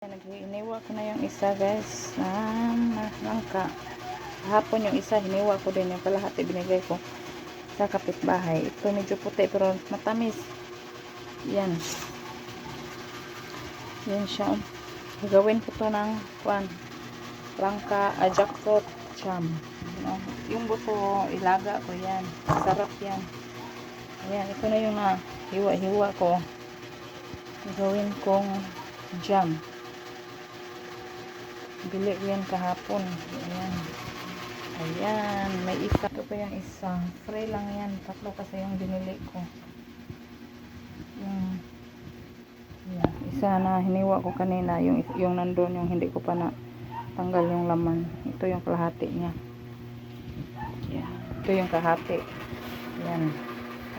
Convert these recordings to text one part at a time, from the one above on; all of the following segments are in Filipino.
Nag-iniwa ko na yung isa guys. Ah, langka. Hapon yung isa, hiniwa ko din yung kalahati binigay ko sa kapitbahay. Ito medyo puti pero matamis. Yan. Yan siya. Gagawin ko to ng kwan. Langka, ah, jackfruit, jam. Ano, Yung buto, ilaga ko yan. Sarap yan. Ayan, ito na yung na hiwa-hiwa ko. Gagawin kong jam. Bili ko yan kahapon. Ayan. Ayan. May isa. Ito pa yung isa. Free lang yan. Tatlo kasi yung binili ko. Yung yan. Isa na hiniwa ko kanina. Yung, yung nandun. Yung hindi ko pa na tanggal yung laman. Ito yung kalahati niya. Yan. Ito yung kahati. Yan.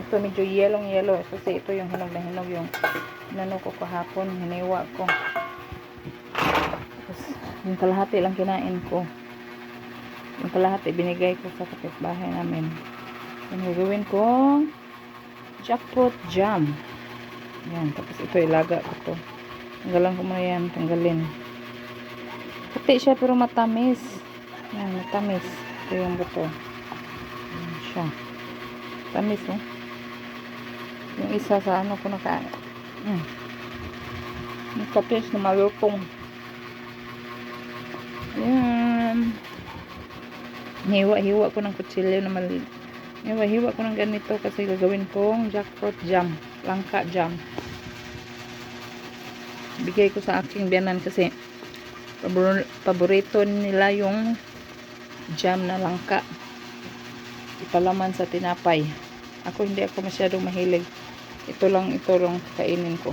Ito medyo yellow yellow. Kasi ito yung hinog na hinog yung inano ko kahapon. Hiniwa ko. Yung kalahati lang kinain ko. Yung kalahati binigay ko sa kapitbahay namin. Yung gagawin ko jackfruit jam. Yan. Tapos ito ilaga ko to. Tanggalan ko muna yan. Tanggalin. Puti siya pero matamis. Yan. Matamis. Ito yung buto. Yan siya. Tamis oh. Yung isa sa ano ko nakain. Mm. Yung kapis na malutong. Ayan. Hiwa-hiwa ko ng kutsilyo na mali. Hiwa-hiwa ko ng ganito kasi gagawin kong jackfruit jam. Langka jam. Bigay ko sa aking biyanan kasi pabor- paborito nila yung jam na langka. Ipalaman sa tinapay. Ako hindi ako masyadong mahilig. Ito lang, ito lang kainin ko.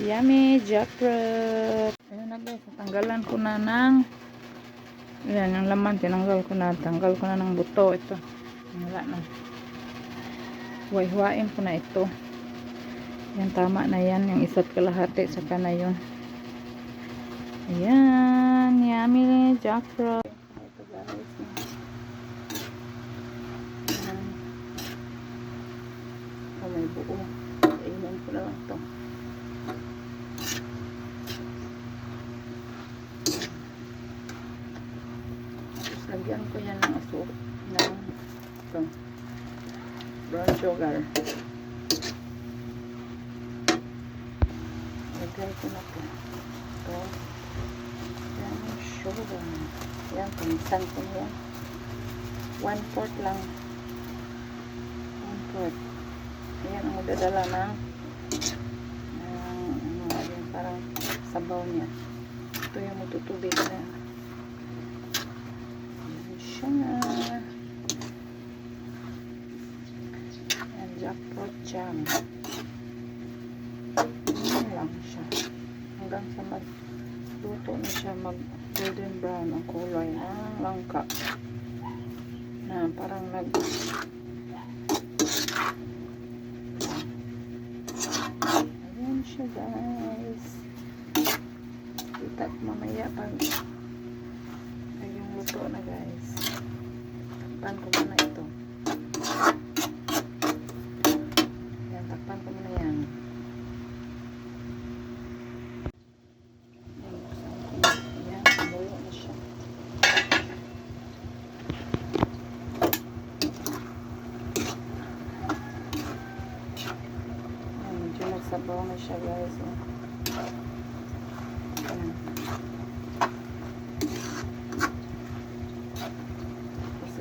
Yummy jackfruit. Ayun na guys, tanggalan ko na ng yan, yung laman, tinanggal ko na. Tanggal ko na ng buto. Ito. Wala na. Huwai-huwain ko na ito. Yan, tama na yan. Yung isa't kalahati. Saka na yun. Ayan. Yummy jackfruit. Ito guys. Ayan. Oh, may buo. Kainin ko lang ito. Tapos lagyan ko yan ng aso ng ito, brown sugar. Lagay ko na ito. Ito. Yan sugar. Yan, pinsan ko na yan. One fourth lang. One fourth. Yan ang magdadala ng ng ano, yung parang sabaw niya. Ito yung matutubig na. Siya. Yan, jackfruit jam. Yan lang siya. Hanggang sa magluto na siya mag golden brown ang kulay ng langka. Na parang nag Ayan siya guys. Kita mamaya pag luto na guys. Takpan ko muna ito. Yan, takpan ko muna yan. Yan. Yan, tumulo na siya. Yan, medyo nagsabaw na siya guys. Oh. Yan.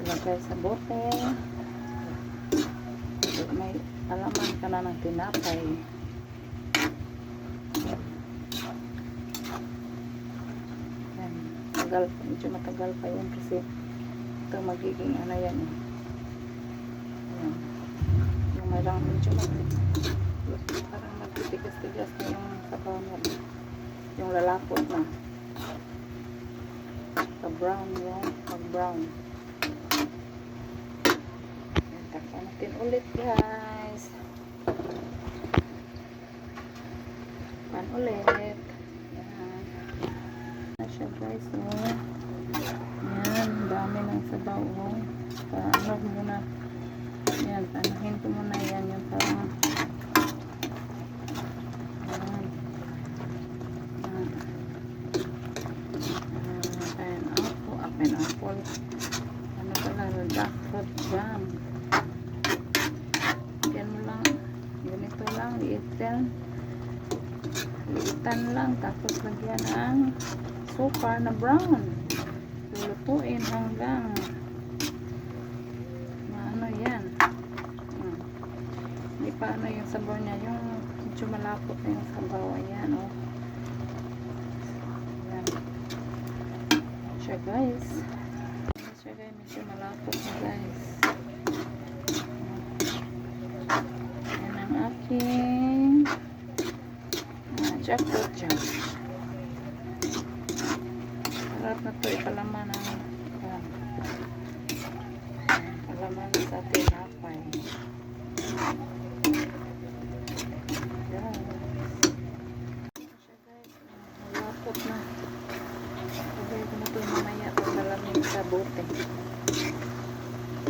Tapos ilagay sa bote. May alaman ka na ng tinapay. Yan. Tagal, medyo matagal pa yun kasi ito magiging ano yan eh. Yan. Yung may lang medyo matigas parang magtitigas-tigas na yung sabaw niya. Yung lalapot na. Ka-brown yung mag-brown. natin ulit guys man ulit yan na siya guys no yan dami ng sabaw oh. paano muna yan panuhin ko muna yan yung parang Apple. Ano pala? Dark fruit jam. Liitan lang, tapos lagyan ng sugar na brown. Lulutuin hanggang maano yan. Hmm. Hindi pa ano yung sabor niya, yung medyo malapot na yung sabaw. Ayan, oh. Ayan. Siya, guys. Siya, guys. Medyo malapot na, guys. Ayan ang aking jackfruit jam. Sarap na to ipalaman ng ah, palaman sa tinapay. Yan. Malapot na. Lagay ko na ito mamaya pag malamig sa bote.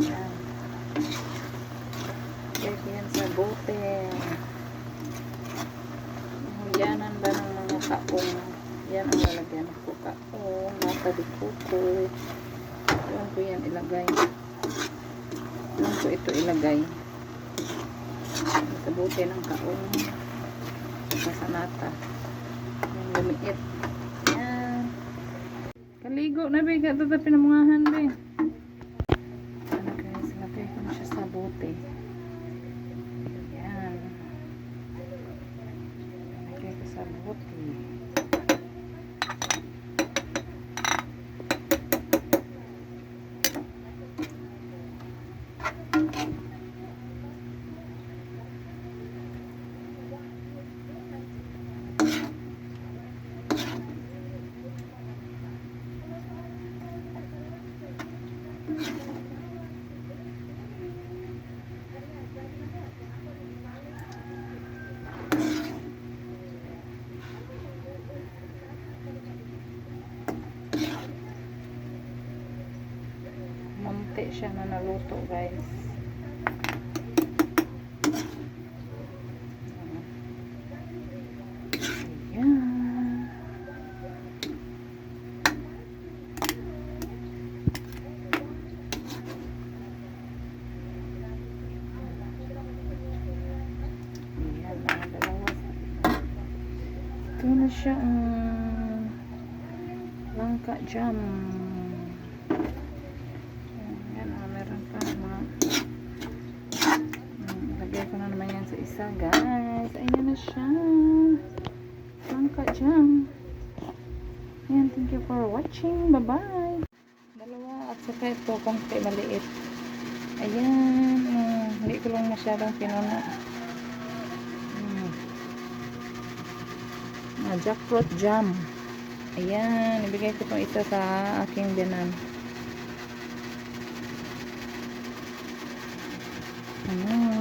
Yan. Lagay ko yan sa bote. Huyanan ba ng mga kaong? Yan ang lalagyan ko di kuko. Doon ko yan ilagay. Doon ko ito ilagay. Sa ng kaong. Sa nata. Yung lumiit. Yan. Kaligo na ba? Na pinamungahan ba? Ano guys, lagay ko na siya sa bote. Yan. Lagay ko sa bote. Munti siya na naluto guys. Ayan. Ayan. Ito na siya ang langka jam. Sa isa guys. Ayan na siya. Langka jam. Ayan, thank you for watching. Bye-bye. Dalawa at saka ito, konti maliit. Ayan, ah, hindi ko lang masyadong pinuna. Hmm. Ah, jackfruit jam. Ayan, ibigay ko itong isa sa aking binan. Ayan,